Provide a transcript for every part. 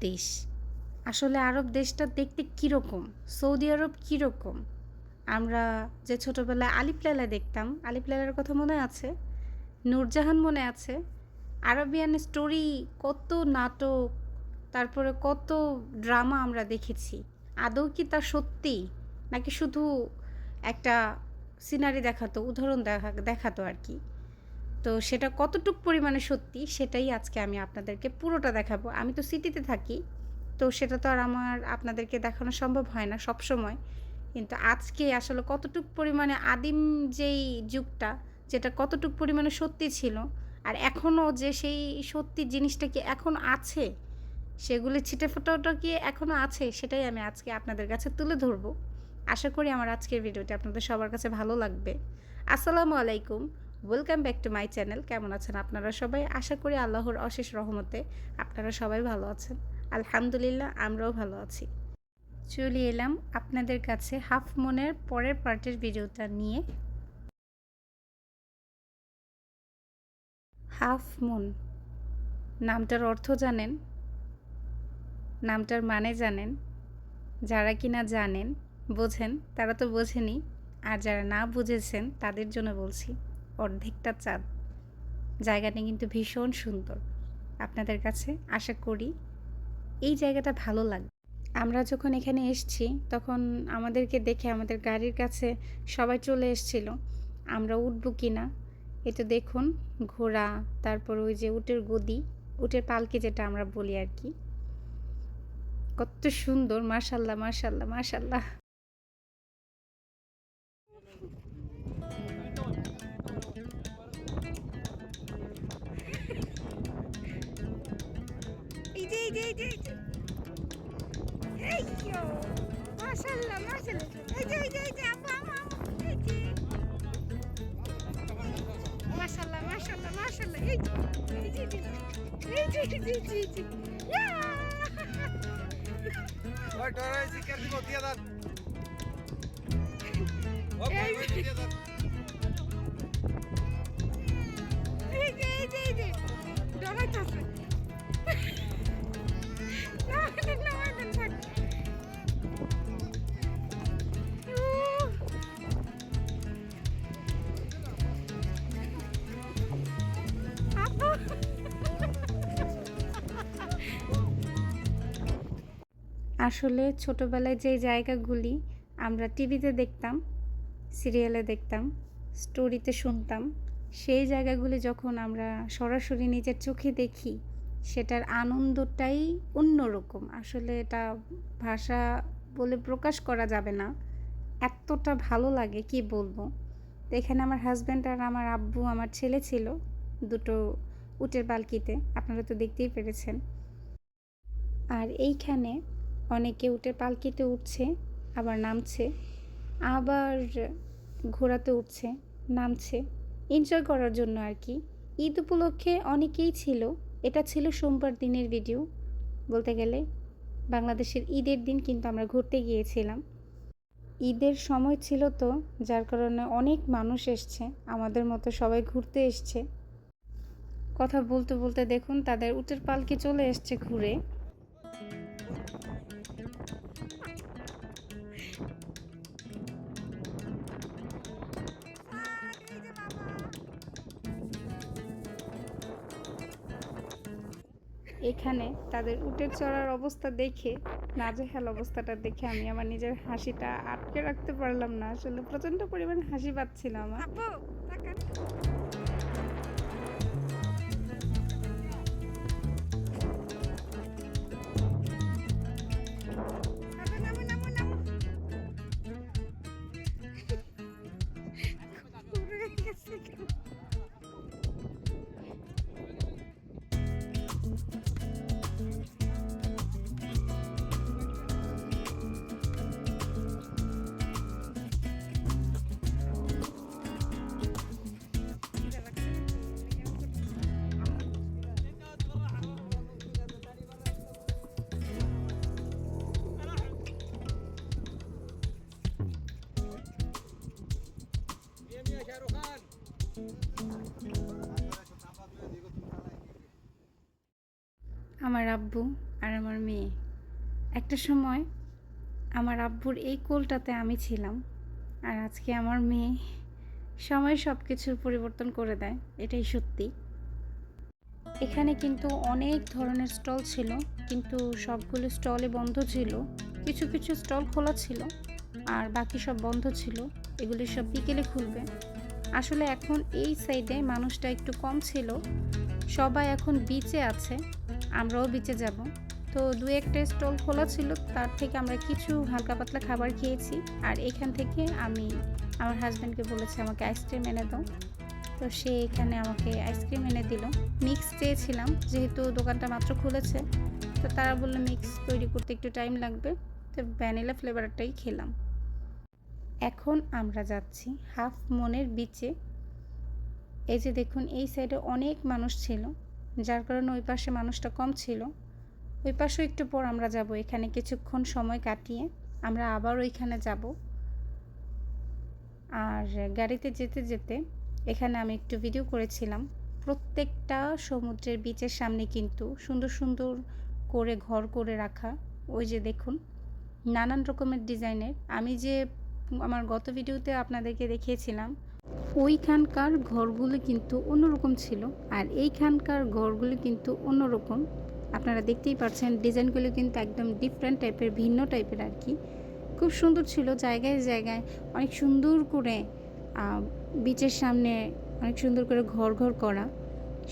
দেশ। আসলে আরব দেশটা দেখতে কীরকম? সৌদি আরব কীরকম? আমরা যে ছোটোবেলায় আলিফ লায়লা দেখতাম, আলিফ লায়লার কথা মনে আছে? নূরজাহান মনে আছে? আরবিয়ান স্টোরি কত নাটক, তারপরে কত ড্রামা আমরা দেখেছি। আদৌ কি তা সত্যি? নাকি শুধু একটা সিনারি দেখাতো, উদাহরণ দেখা দেখাতো আর কি? তো সেটা কতটুক পরিমাণে সত্যি সেটাই আজকে আমি আপনাদেরকে পুরোটা দেখাবো। আমি তো সিটিতে থাকি, তো সেটা তো আর আমার আপনাদেরকে দেখানো সম্ভব হয় না সব সময় কিন্তু আজকে আসলে কতটুক পরিমাণে আদিম যেই যুগটা, যেটা কতটুক পরিমাণে সত্যি ছিল আর এখনও যে সেই সত্যি জিনিসটা কি এখন আছে, সেগুলি ছিটে ফোটাটা কি এখনও আছে, সেটাই আমি আজকে আপনাদের কাছে তুলে ধরবো। আশা করি আমার আজকের ভিডিওটি আপনাদের সবার কাছে ভালো লাগবে। আসসালামু আলাইকুম। Welcome back to my channel কেমন আছেন আপনারা সবাই? আশা করি আল্লাহর অশেষ রহমতে আপনারা সবাই ভালো আছেন। আলহামদুলিল্লাহ, আমরাও ভালো আছি। চলে এলাম আপনাদের কাছে হাফ মনের পরের পার্টের ভিডিওটা নিয়ে। হাফ মুন, নামটার অর্থ জানেন? নামটার মানে জানেন? যারা কিনা জানেন, বোঝেন, তারা তো বোঝেনি। আর যারা না বুঝেছেন, তাদের জন্য বলছি। অর্ধেকটা চাঁদ। জায়গাটা কিন্তু ভীষণ সুন্দর। আপনাদের কাছে আশা করি এই জায়গাটা ভালো লাগবে আমরা যখন এখানে এসছি, তখন আমাদেরকে দেখে আমাদের গাড়ির কাছে সবাই চলে এসছিল। আমরা উঠবো কি না এটা দেখুন ঘোড়া, তারপর ওই যে উটের গদি, উটের পালকি যেটা আমরা বলি আর কি। কত সুন্দর, মাশাল্লাহ মাশাল্লাহ মাশাল্লাহ। এই যে এই যে এই মাশাল্লাহ মাশাল্লাহ এই যে এই যে ইয়া আসলে ছোটোবেলায় যে জায়গাগুলি আমরা টিভিতে দেখতাম, সিরিয়ালে দেখতাম, স্টোরিতে শুনতাম, সেই জায়গাগুলি যখন আমরা সরাসরি নিজের চোখে দেখি, সেটার আনন্দটাই অন্যরকম। আসলে এটা ভাষা বলে প্রকাশ করা যাবে না। এতটা ভালো লাগে, কি বলব? তো এখানে আমার হাজব্যান্ড আর আমার আব্বু, আমার ছেলে ছিল দুটো উটের পালকিতে আপনারা তো দেখতেই পেরেছেন। আর এইখানে অনেকে উটের পালকিতে উঠছে, আবার নামছে, আবার ঘোড়াতে উঠছে, নামছে। এনজয় করার জন্য আর কি। ঈদ উপলক্ষে অনেকেই ছিল, এটা ছিল সোমবার দিনের ভিডিও বলতে গেলে বাংলাদেশের ঈদের দিন কিন্তু আমরা ঘুরতে গিয়েছিলাম। ঈদের সময় ছিল তো, যার কারণে অনেক মানুষ এসছে, আমাদের মতো সবাই ঘুরতে এসছে। কথা বলতে বলতে দেখুন, তাদের উটের পালকি চলে এসছে ঘুরে। এখানে তাদের উটের চড়ার অবস্থা দেখে, নাজেহাল অবস্থাটা দেখে আমি আমার নিজের হাসিটা আটকে রাখতে পারলাম না। আসলে প্রচণ্ড পরিমাণ হাসি পাচ্ছিল আমার। আমার আব্বু আর আমার মেয়ে। একটা সময় আমার আব্বুর এই কোলটাতে আমি ছিলাম আর আজকে আমার মেয়ে সময় সব কিছুর পরিবর্তন করে দেয়, এটাই সত্যি। এখানে কিন্তু অনেক ধরনের স্টল ছিল, কিন্তু সবগুলো স্টলে বন্ধ ছিল। কিছু কিছু স্টল খোলা ছিল আর বাকি সব বন্ধ ছিল। এগুলি সব বিকেলে খুলবে। আসলে এখন এই সাইডে মানুষটা একটু কম ছিল। সবাই এখন বিচে আছে, আমরাও বিচে যাব। তো দু একটা স্টল খোলা ছিল, তার থেকে আমরা কিছু হালকা পাতলা খাবার খেয়েছি। আর এখান থেকে আমি, আমার হাজব্যান্ডকে বলেছি, আমাকে আইসক্রিম এনে দাও। তো সে এখানে আমাকে আইসক্রিম এনে দিল। মিক্স চেয়েছিলাম, যেহেতু দোকানটা মাত্র খুলেছে। তো তারা বলল মিক্স তৈরি করতে একটু টাইম লাগবে। তো ভ্যানিলা ফ্লেভারটাই খেলাম। এখন আমরা যাচ্ছি হাফ মনের বিচে এই যে দেখুন, এই সাইডে অনেক মানুষ ছিল, যার কারণে ওই পাশে মানুষটা কম ছিল। ওই পাশেও একটু পর আমরা যাব, এখানে কিছুক্ষণ সময় কাটিয়ে আমরা আবার ওইখানে যাব। আর গাড়িতে যেতে যেতে এখানে আমি একটু ভিডিও করেছিলাম, প্রত্যেকটা সমুদ্রের বিচের সামনে কিন্তু সুন্দর সুন্দর করে ঘর করে রাখা। ওই যে দেখুন, নানান রকমের ডিজাইনের আমি যে আমার গত ভিডিওতে আপনাদেরকে দেখিয়েছিলাম, ওইখানকার ঘরগুলো কিন্তু অন্যরকম ছিল আর এইখানকার ঘরগুলো কিন্তু অন্যরকম। আপনারা দেখতেই পাচ্ছেন ডিজাইনগুলো কিন্তু একদম ডিফারেন্ট টাইপের ভিন্ন টাইপের আর কি। খুব সুন্দর ছিল, জায়গায় জায়গায় অনেক সুন্দর করে বিচের সামনে অনেক সুন্দর করে ঘর ঘর করা।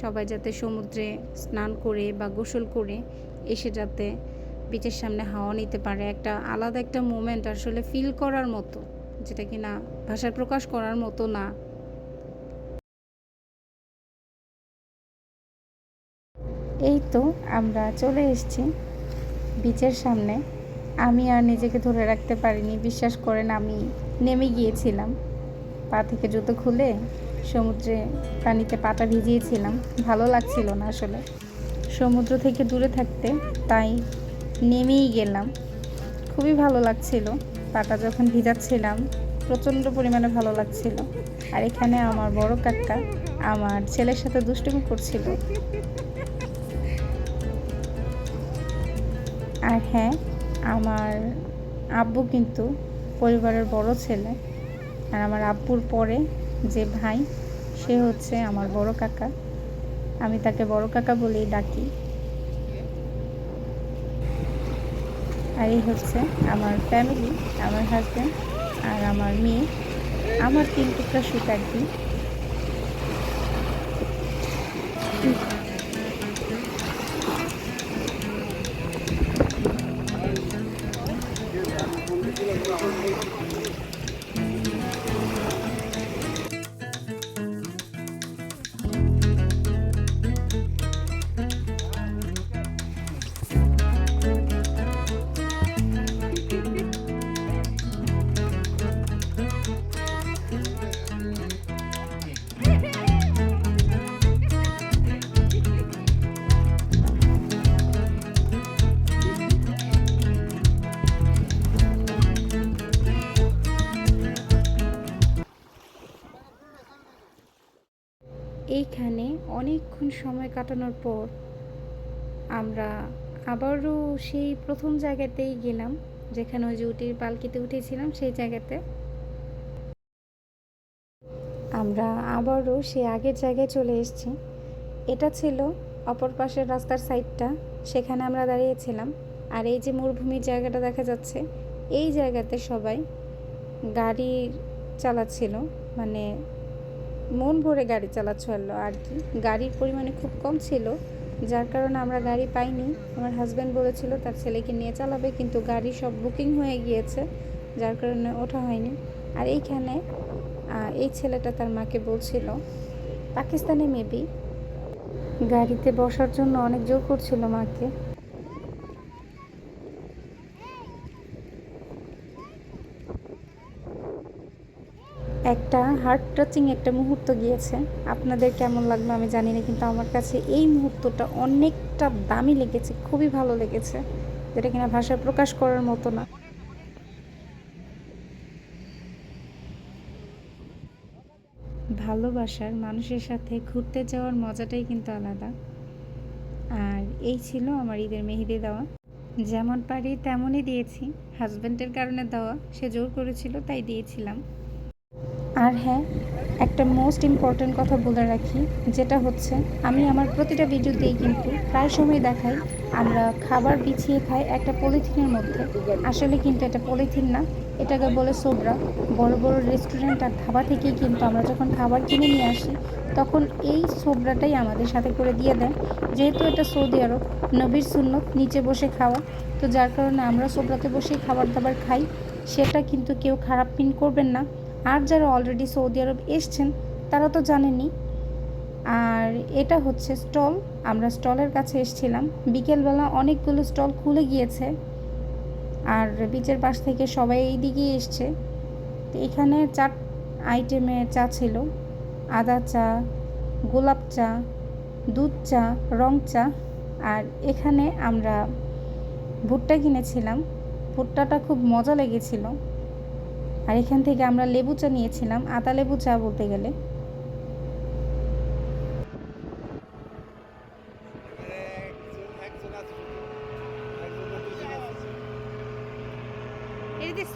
সবাই যাতে সমুদ্রে স্নান করে বা গোসল করে এসে যাতে বিচের সামনে হাওয়া নিতে পারে, একটা আলাদা একটা মোমেন্ট আসলে ফিল করার মতো, যেটা কি না ভাষায় প্রকাশ করার মতো না। এই তো আমরা চলে এসেছি বিচের সামনে। আমি আর নিজেকে ধরে রাখতে পারিনি, বিশ্বাস করেন আমি নেমে গিয়েছিলাম। পা থেকে জুতো খুলে সমুদ্রে পানিতে পাটা ভিজিয়েছিলাম, ভালো লাগছিল না আসলে। সমুদ্র থেকে দূরে থাকতে তাই নেমেই গেলাম। খুবই ভালো লাগছিল। পাটা যখন ভিজাচ্ছিলাম, প্রচণ্ড পরিমাণে ভালো লাগছিল। আর এখানে আমার বড় কাকা আমার ছেলের সাথে দুষ্টুমি করছিল। আর হ্যাঁ আমার আব্বু কিন্তু পরিবারের বড় ছেলে। আর আমার আব্বুর পরে যে ভাই, সে হচ্ছে আমার বড় কাকা। আমি তাকে বড় কাকা বলেই ডাকি। আর এই হচ্ছে আমার ফ্যামিলি আমার হাজব্যান্ড আর আমার মেয়ে। আমার তিন টুকরা সুতার আর অনেকক্ষণ সময় কাটানোর পর আমরা আবারও সেই প্রথম জায়গাতেই গেলাম, যেখানে ওই যে উটির পালকিতে উঠেছিলাম সেই জায়গাতে। আমরা আবারও সেই আগের জায়গায় চলে এসেছি। এটা ছিল অপর পাশের রাস্তার সাইডটা, সেখানে আমরা দাঁড়িয়েছিলাম। আর এই যে মরুভূমির জায়গাটা দেখা যাচ্ছে, এই জায়গাতে সবাই গাড়ি চালাচ্ছিল মানে মন ভরে গাড়ি চালাচ্ছিল আর কি। গাড়ির পরিমাণে খুব কম ছিল, যার কারণে আমরা গাড়ি পাইনি। আমার হাজব্যান্ড বলেছিল, তার ছেলেকে নিয়ে চালাবে, কিন্তু গাড়ি সব বুকিং হয়ে গিয়েছে, যার কারণে ওঠা হয়নি। আর এইখানে এই ছেলেটা তার মাকে বলছিল, পাকিস্তানে মেবি গাড়িতে বসার জন্য অনেক জোর করছিল মাকে। একটা হার্ট টাচিং একটা মুহূর্ত গিয়েছে। আপনাদের কেমন লাগল আমি জানি না, কিন্তু আমার কাছে এই মুহূর্তটা অনেকটা দামি লেগেছে, খুবই ভালো লেগেছে, যেটা কিনা ভাষায় প্রকাশ করার মতো না। ভালোবাসার মানুষের সাথে ঘুরতে যাওয়ার মজাটাই কিন্তু আলাদা। আর এই ছিল আমার ঈদের মেহেদি দেওয়া। যেমন পারি তেমনই দিয়েছি। হাজব্যান্ডের কারণে দেওয়া। সে জোর করেছিল, তাই দিয়েছিলাম। আর হ্যাঁ একটা মোস্ট ইম্পর্ট্যান্ট কথা বলে রাখি, যেটা হচ্ছে আমি আমার প্রতিটা ভিডিওতেই কিন্তু প্রায় সময় দেখাই, আমরা খাবার বিছিয়ে খাই একটা পলিথিনের মধ্যে। আসলে কিন্তু এটা পলিথিন না, এটাকে বলে সোবরা। বড় বড় রেস্টুরেন্ট আর ধাবা থেকেই কিন্তু আমরা যখন খাবার কিনে নিয়ে আসি, তখন এই সোবরাটাই আমাদের সাথে করে দিয়ে দেয় যেহেতু এটা সৌদি আরব, নবীর সুন্নত, নিচে বসে খাওয়া, তো যার কারণে আমরা সোবরাতে বসেই খাবার দাবার খাই, সেটা কিন্তু কেউ খারাপ পিন করবেন না। আর যারা অলরেডি সৌদি আরব এসছেন, তারা তো জানেনই। আর এটা হচ্ছে স্টল। আমরা স্টলের কাছে এসেছিলাম। বিকেলবেলা অনেকগুলো স্টল খুলে গিয়েছে। আর বিচের পাশ থেকে সবাই এই দিকেই এসছে। তো এখানে চার আইটেমে চা ছিল। আদা চা, গোলাপ চা, দুধ চা, রং চা। আর এখানে আমরা ভুট্টা কিনেছিলাম। ভুট্টাটা খুব মজা লেগেছিল। আর এখান থেকে আমরা লেবু চা নিয়েছিলাম আতা লেবু চা বলতে গেলে।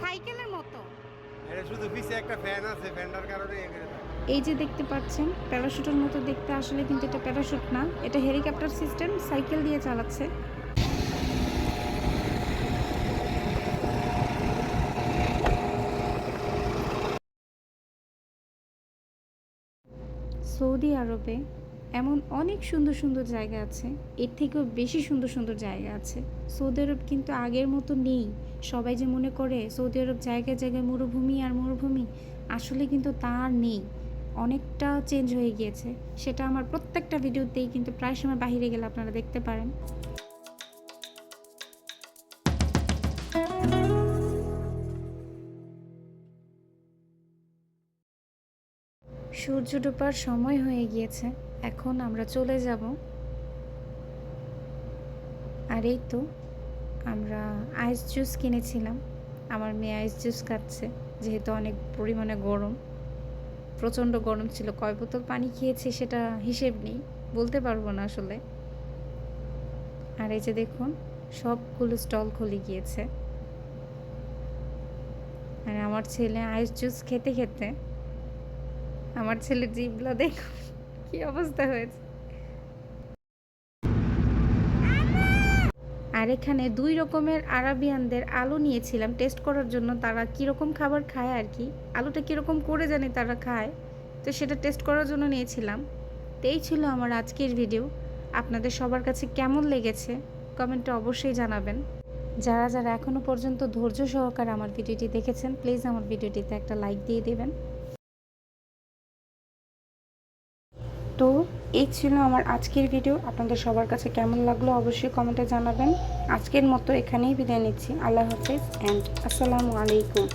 সাইকেলের মতো। শুধু পিছে একটা ফ্যান আছে ফ্যানটার কারণে এই যে দেখতে পাচ্ছেন প্যারাশুটের মতো দেখতে আসলে কিন্তু এটা প্যারাশুট না এটা হেলিকপ্টার সিস্টেম সাইকেল দিয়ে চালাচ্ছে। সৌদি আরবে এমন অনেক সুন্দর সুন্দর জায়গা আছে। এর থেকেও বেশি সুন্দর সুন্দর জায়গা আছে। সৌদি আরব কিন্তু আগের মতো নেই। সবাই যে মনে করে সৌদি আরব জায়গায় জায়গায় মরুভূমি আর মরুভূমি, আসলে কিন্তু তা নেই। অনেকটা চেঞ্জ হয়ে গিয়েছে। সেটা আমার প্রত্যেকটা ভিডিওতেই কিন্তু প্রায় সময় বাহিরে গেলে আপনারা দেখতে পারেন। সূর্য ডোবার সময় হয়ে গিয়েছে, এখন আমরা চলে যাব। আর এই তো, আমরা আইস জুস কিনেছিলাম। আমার মেয়ে আইস জুস খাচ্ছে, যেহেতু অনেক পরিমাণে গরম। প্রচণ্ড গরম ছিল, কয় বোতল পানি খেয়েছি সেটা হিসেব নেই, বলতে পারব না আসলে। আর এই যে দেখুন, সবগুলো স্টল খুলে গিয়েছে। আর আমার ছেলে আইস জুস খেতে খেতে আমার ছেলের জিভগুলো দেখুন কি অবস্থা হয়েছে। আর এখানে দুই রকমের আরাবিয়ানদের আলু নিয়েছিলাম টেস্ট করার জন্য তারা কীরকম খাবার খায় আর কি, আলুটা কীরকম করে জানে তারা খায়, তো সেটা টেস্ট করার জন্য নিয়েছিলাম। তো এই ছিল আমার আজকের ভিডিও আপনাদের সবার কাছে কেমন লেগেছে, কমেন্টে অবশ্যই জানাবেন। যারা যারা এখনও পর্যন্ত ধৈর্য সহকারে আমার ভিডিওটি দেখেছেন প্লিজ আমার ভিডিওটিতে একটা লাইক দিয়ে দেবেন। এই ছিল আমার আজকের ভিডিও আপনাদের সবার কাছে কেমন লাগল অবশ্যই কমেন্টে জানাবেন। আজকের মতো এখানেই বিদায় নিচ্ছি। আল্লাহ হাফেজ অ্যান্ড আসসালামু আলাইকুম।